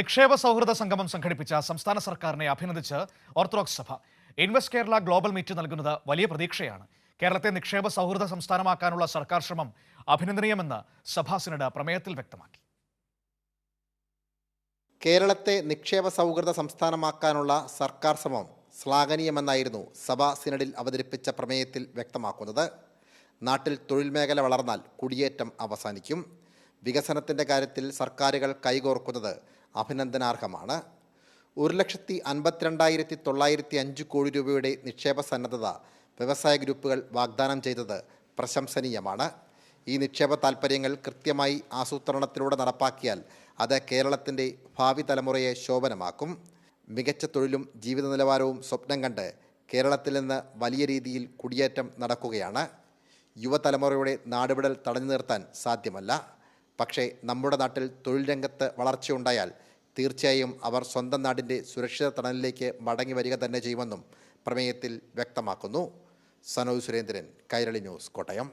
നിക്ഷേപ സൗഹൃദ സംഗമം സംഘടിപ്പിച്ച സംസ്ഥാന സർക്കാരിനെ അഭിനന്ദിച്ച് ഓർത്തഡോക്സ് സഭ. ഇൻവെസ്റ്റ് കേരള ഗ്ലോബൽ മീറ്റ് നൽകുന്നത് വലിയ പ്രതീക്ഷയാണ്. കേരളത്തെ നിക്ഷേപ സൗഹൃദ സംസ്ഥാനമാക്കാനുള്ള സർക്കാർ ശ്രമം അഭിനന്ദനീയമെന്ന് സഭാ സിനഡ് പ്രമേയത്തിൽ വ്യക്തമാക്കി. കേരളത്തെ നിക്ഷേപ സൗഹൃദ സംസ്ഥാനമാക്കാനുള്ള സർക്കാർ ശ്രമം ശ്ലാഘനീയമെന്നായിരുന്നു സഭാ സിനഡിൽ അവതരിപ്പിച്ച പ്രമേയത്തിൽ വ്യക്തമാക്കുന്നത്. നാട്ടിൽ തൊഴിൽ മേഖല വളർന്നാൽ കുടിയേറ്റം അവസാനിക്കും. വികസനത്തിന്റെ കാര്യത്തിൽ സർക്കാരുകൾ കൈകോർക്കുന്നത് അഭിനന്ദനാർഹമാണ്. ഒരു ലക്ഷത്തി അൻപത്തിരണ്ടായിരത്തി തൊള്ളായിരത്തി അഞ്ച് കോടി രൂപയുടെ നിക്ഷേപ സന്നദ്ധത വ്യവസായ ഗ്രൂപ്പുകൾ വാഗ്ദാനം ചെയ്തത് പ്രശംസനീയമാണ്. ഈ നിക്ഷേപ താൽപ്പര്യങ്ങൾ കൃത്യമായി ആസൂത്രണത്തിലൂടെ നടപ്പാക്കിയാൽ അത് കേരളത്തിന്റെ ഭാവി തലമുറയെ ശോഭനമാക്കും. മികച്ച തൊഴിലും ജീവിത നിലവാരവും സ്വപ്നം കണ്ട് കേരളത്തിൽ നിന്ന് വലിയ രീതിയിൽ കുടിയേറ്റം നടക്കുകയാണ്. യുവതലമുറയുടെ നാടുവിടൽ തടഞ്ഞു നിർത്താൻ സാധ്യമല്ല. പക്ഷേ നമ്മുടെ നാട്ടിൽ തൊഴിൽ രംഗത്ത് വളർച്ചയുണ്ടായാൽ തീർച്ചയായും അവർ സ്വന്തം നാടിന്റെ സുരക്ഷിത തണലിലേക്ക് മടങ്ങി വരിക തന്നെ ചെയ്യുമെന്നും പ്രമേയത്തിൽ വ്യക്തമാക്കുന്നു. സനോജ് സുരേന്ദ്രൻ കൈരളി ന്യൂസ് കോട്ടയം.